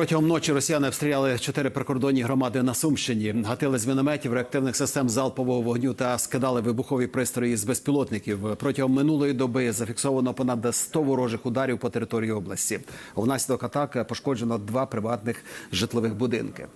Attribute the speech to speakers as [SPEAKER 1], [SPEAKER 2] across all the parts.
[SPEAKER 1] Протягом ночі росіяни обстріляли чотири прикордонні громади на Сумщині. Гатили з мінометів, реактивних систем залпового вогню та скидали вибухові пристрої з безпілотників. Протягом минулої доби зафіксовано понад 100 ворожих ударів по території області. Внаслідок атаки пошкоджено два приватних житлових будинки.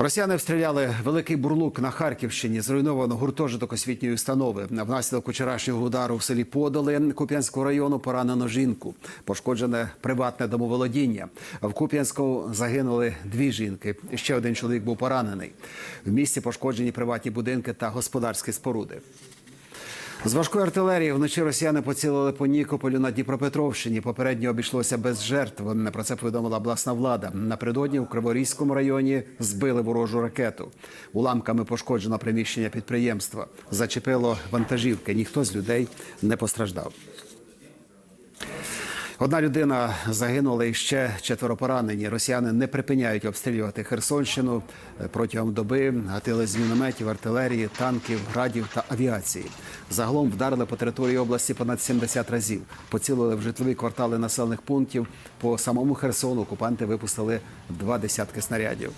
[SPEAKER 1] Росіяни обстріляли великий бурлук на Харківщині. Зруйновано гуртожиток освітньої установи. Внаслідок вчорашнього удару в селі Подоли Куп'янського району поранено жінку. Пошкоджене приватне домоволодіння. В Куп'янську загинули дві жінки. Ще один чоловік був поранений. В місті пошкоджені приватні будинки та господарські споруди. З важкої артилерії вночі росіяни поцілили по Нікополю на Дніпропетровщині. Попередньо обійшлося без жертв. Про це повідомила обласна влада. Напередодні у Криворізькому районі збили ворожу ракету. Уламками пошкоджено приміщення підприємства. Зачепило вантажівки. Ніхто з людей не постраждав. Одна людина загинула і ще четверо поранені. Росіяни не припиняють обстрілювати Херсонщину протягом доби. Гатили з мінометів, артилерії, танків, градів та авіації. Загалом вдарили по території області понад 70 разів. Поцілили в житлові квартали населених пунктів. По самому Херсону окупанти випустили два десятки снарядів.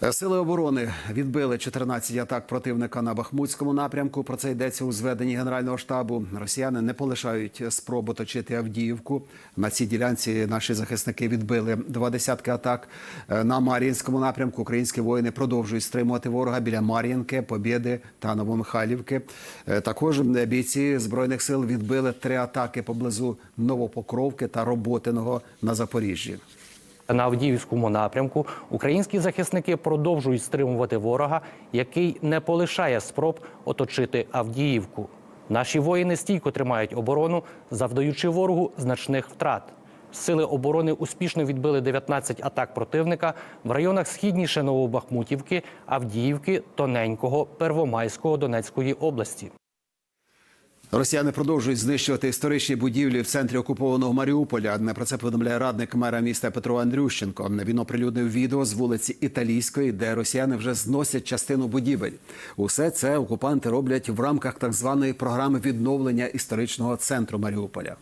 [SPEAKER 1] Сили оборони відбили 14 атак противника на Бахмутському напрямку. Про це йдеться у зведенні Генерального штабу. Росіяни не полишають спроб оточити Авдіївку. На цій ділянці наші захисники відбили два десятки атак. На Мар'їнському напрямку українські воїни продовжують стримувати ворога біля Мар'їнки, Побєди та Новомихайлівки. Також бійці збройних сил відбили три атаки поблизу Новопокровки та Роботиного на Запоріжжі.
[SPEAKER 2] На Авдіївському напрямку українські захисники продовжують стримувати ворога, який не полишає спроб оточити Авдіївку. Наші воїни стійко тримають оборону, завдаючи ворогу значних втрат. Сили оборони успішно відбили 19 атак противника в районах східніше Новобахмутівки, Авдіївки, Тоненького, Первомайського Донецької області.
[SPEAKER 1] Росіяни продовжують знищувати історичні будівлі в центрі окупованого Маріуполя. Не Про це повідомляє радник мера міста Петро Андрющенко. Він оприлюднив відео з вулиці Італійської, де росіяни вже зносять частину будівель. Усе це окупанти роблять в рамках так званої програми відновлення історичного центру Маріуполя.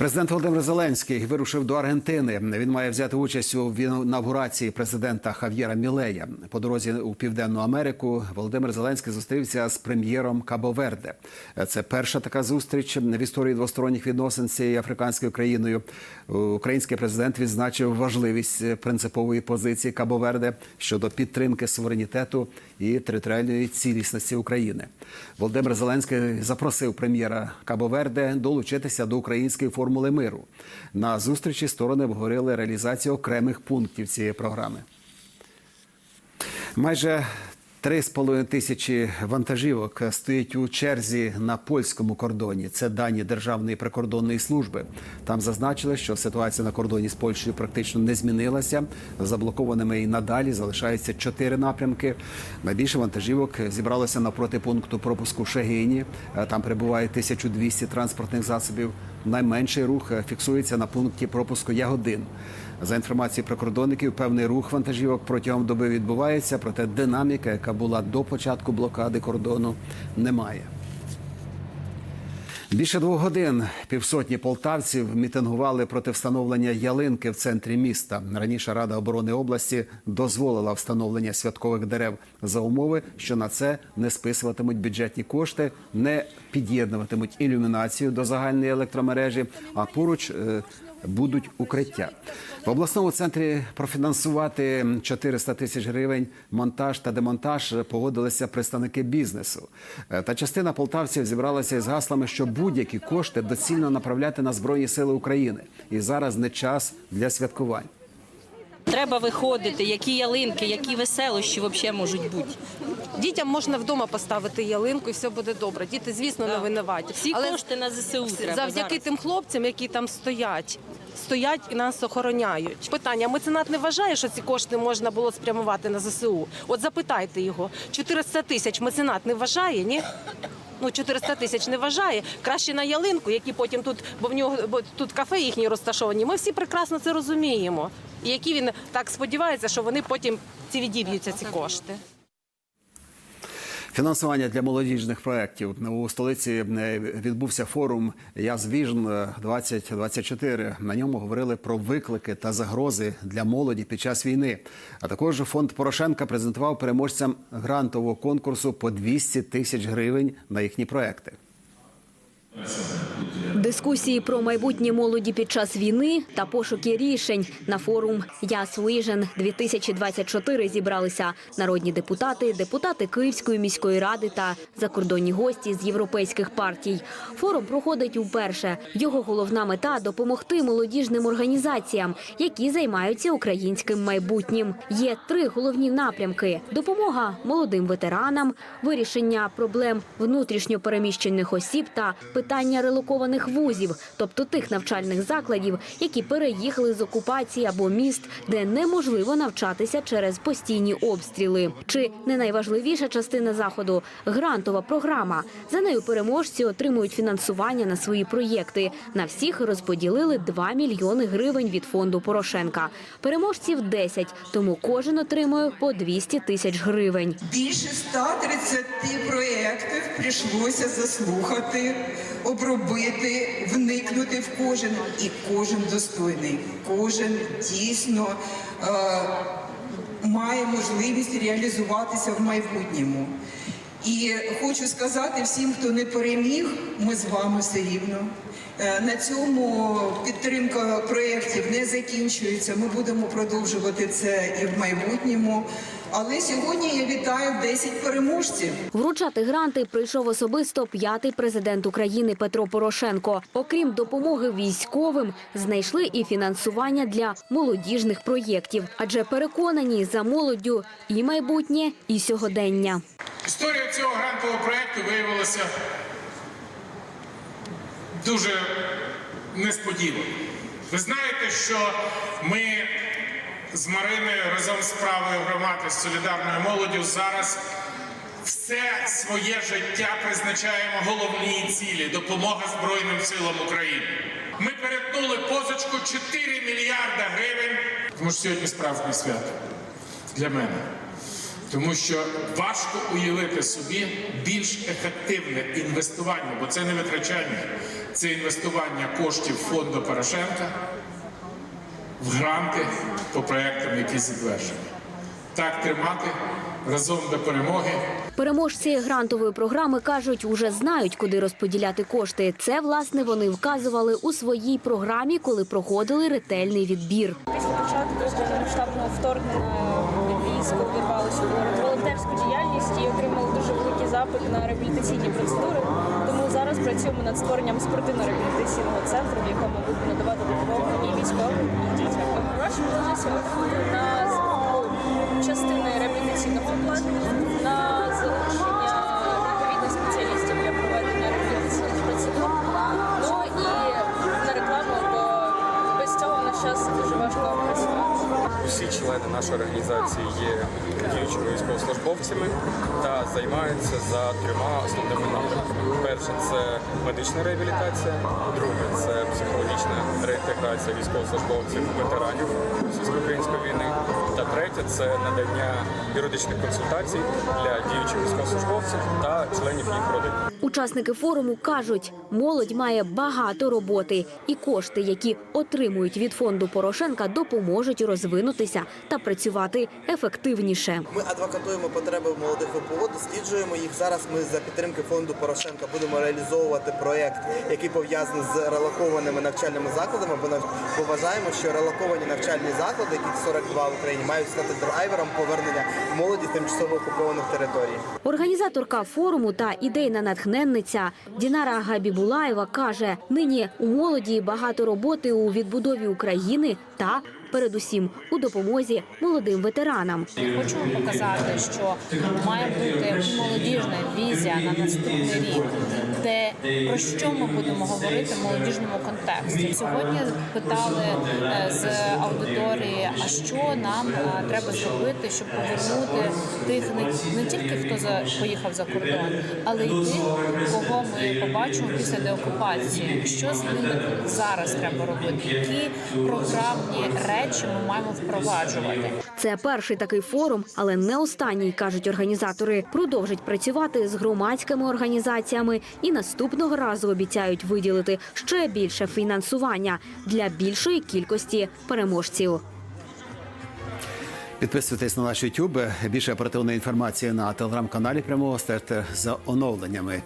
[SPEAKER 1] Президент Володимир Зеленський вирушив до Аргентини. Він має взяти участь у інаугурації президента Хав'єра Мілея. По дорозі у Південну Америку Володимир Зеленський зустрівся з прем'єром Кабо-Верде. Це перша така зустріч в історії двосторонніх відносин з цією африканською країною. Український президент відзначив важливість принципової позиції Кабо-Верде щодо підтримки суверенітету і територіальної цілісності України. Володимир Зеленський запросив прем'єра Кабо-Верде долучитися до української формули миру. На зустрічі сторони обговорили реалізацію окремих пунктів цієї програми. Майже 3,5 тисячі вантажівок стоять у черзі на польському кордоні. Це дані Державної прикордонної служби. Там зазначили, що ситуація на кордоні з Польщею практично не змінилася. Заблокованими і надалі залишаються чотири напрямки. Найбільше вантажівок зібралося навпроти пункту пропуску Шегині. Там перебуває 1200 транспортних засобів. Найменший рух фіксується на пункті пропуску Ягодин. За інформацією прикордонників, певний рух вантажівок протягом доби відбувається, проте динаміка, яка була до початку блокади кордону, немає. Більше двох годин півсотні полтавців мітингували проти встановлення ялинки в центрі міста. Раніше Рада оборони області дозволила встановлення святкових дерев за умови, що на це не списуватимуть бюджетні кошти, не під'єднуватимуть ілюмінацію до загальної електромережі, а поруч е, будуть укриття. В обласному центрі профінансувати 400 тисяч гривень монтаж та демонтаж погодилися представники бізнесу. Е, Та частина полтавців зібралася із гаслами, що будь-які кошти доцільно направляти на збройні сили України. І зараз не час для святкувань.
[SPEAKER 3] Треба виходити, які ялинки, які веселощі взагалі можуть бути.
[SPEAKER 4] Дітям можна вдома поставити ялинку і все буде добре. Діти, звісно, не винуваті.
[SPEAKER 3] Всі
[SPEAKER 4] Але
[SPEAKER 3] кошти на ЗСУ треба
[SPEAKER 4] завдяки
[SPEAKER 3] зараз.
[SPEAKER 4] тим хлопцям, які там стоять, стоять і нас охороняють. Питання: меценат не вважає, що ці кошти можна було спрямувати на ЗСУ. От запитайте його, 400 тисяч меценат не вважає, ні? Ну, 400 тисяч не вважає. Краще на ялинку, які потім тут, бо в нього бо тут кафе їхні розташовані. Ми всі прекрасно це розуміємо. І які він так сподівається, що вони потім ці відіб'ються ці кошти.
[SPEAKER 1] Фінансування для молодіжних проєктів у столиці е, відбувся форум «Яз Віжн 2024 На ньому говорили про виклики та загрози для молоді під час війни. А також фонд Порошенка презентував переможцям грантового конкурсу по 200 тисяч гривень на їхні проекти.
[SPEAKER 5] Дискусії про майбутнє молоді під час війни та пошуки рішень на форум «Яс Vision 2024 зібралися народні депутати, депутати Київської міської ради та закордонні гості з європейських партій. Форум проходить уперше. Його головна мета допомогти молодіжним організаціям, які займаються українським майбутнім. Є три головні напрямки: допомога молодим ветеранам, вирішення проблем внутрішньо переміщених осіб та питання релокованих вузів, тобто тих навчальних закладів, які переїхали з окупації або міст, де неможливо навчатися через постійні обстріли. Чи не найважливіша частина заходу грантова програма. За нею переможці отримують фінансування на свої проєкти. На всіх розподілили 2 мільйони гривень від фонду Порошенка. Переможців 10, тому кожен отримує по 200 тисяч гривень.
[SPEAKER 6] Більше 130 проєктів прийшлося заслухати, обробити, вникнути в кожен, і кожен достойний, кожен дійсно е, має можливість реалізуватися в майбутньому. І хочу сказати всім, хто не переміг, ми з вами все рівно. Е, На цьому підтримка проєктів не закінчується. Ми будемо продовжувати це і в майбутньому. Але сьогодні я вітаю 10 переможців.
[SPEAKER 5] Вручати гранти прийшов особисто п'ятий президент України Петро Порошенко. Окрім допомоги військовим, знайшли і фінансування для молодіжних проєктів, адже переконані за молоддю і майбутнє, і сьогодення.
[SPEAKER 7] Історія цього грантового проєкту виявилася дуже несподіваною. Ви знаєте, що ми з Мариною разом з правою громади з солідарною молоддю зараз все своє життя призначаємо головній цілі допомога Збройним силам України. Ми перетнули позичку 4 мільярда гривень, тому що сьогодні справжнє свято для мене. Тому що важко уявити собі більш ефективне інвестування, бо це не витрачання, це інвестування коштів фонду Порошенка в гранти по проектам, які затверджені. Так тримати разом до перемоги.
[SPEAKER 5] Переможці грантової програми кажуть, уже знають, куди розподіляти кошти. Це власне вони вказували у своїй програмі, коли проходили ретельний відбір.
[SPEAKER 8] Після початку повномасштабного вторгнення військо вирвалося в волонтерську діяльність і отримали дуже великий запит на реабілітаційні процедури. Тому зараз працюємо над створенням спортивно-реабілітаційного центру, в якому будемо надавати допомогу і військовим, і дітям. Гроші на частини реабілітаційного плану. на
[SPEAKER 9] члени нашої організації є діючими військовослужбовцями та займаються за трьома основними напрямками. Перше це медична реабілітація, друге це психологічна реінтеграція військовослужбовців ветеранів російсько-української війни. Та третє це надання юридичних консультацій для діючих військовослужбовців та членів їх родин.
[SPEAKER 5] Учасники форуму кажуть, молодь має багато роботи, і кошти, які отримують від фонду Порошенка, допоможуть розвинутися та працювати ефективніше.
[SPEAKER 10] Ми адвокатуємо потреби молодих ВПО, досліджуємо їх. Зараз ми за підтримки фонду Порошенка будемо реалізовувати проєкт, який пов'язаний з релокованими навчальними закладами. Бо вважаємо, що релоковані навчальні заклади, яких 42 в Україні, мають стати драйвером повернення молоді з тимчасово окупованих територій.
[SPEAKER 5] Організаторка форуму та ідейна натхненниця Дінара Габібулаєва каже: нині у молоді багато роботи у відбудові України та передусім у допомозі молодим ветеранам.
[SPEAKER 11] Хочемо показати, що має бути молодіжна візія на наступний рік де про що ми будемо говорити в молодіжному контексті. Сьогодні питали е, з аудиторії, а що нам е, треба зробити, щоб повернути тих не, не тільки хто за поїхав за кордон, але й тих, кого ми побачимо після деокупації. Що з ними зараз треба робити? Які програмні речі ми маємо впроваджувати?
[SPEAKER 5] Це перший такий форум, але не останній, кажуть організатори. Продовжать працювати з громадськими організаціями наступного разу обіцяють виділити ще більше фінансування для більшої кількості переможців.
[SPEAKER 1] Підписуйтесь на наш YouTube. Більше оперативної інформації на телеграм-каналі прямого стежте за оновленнями.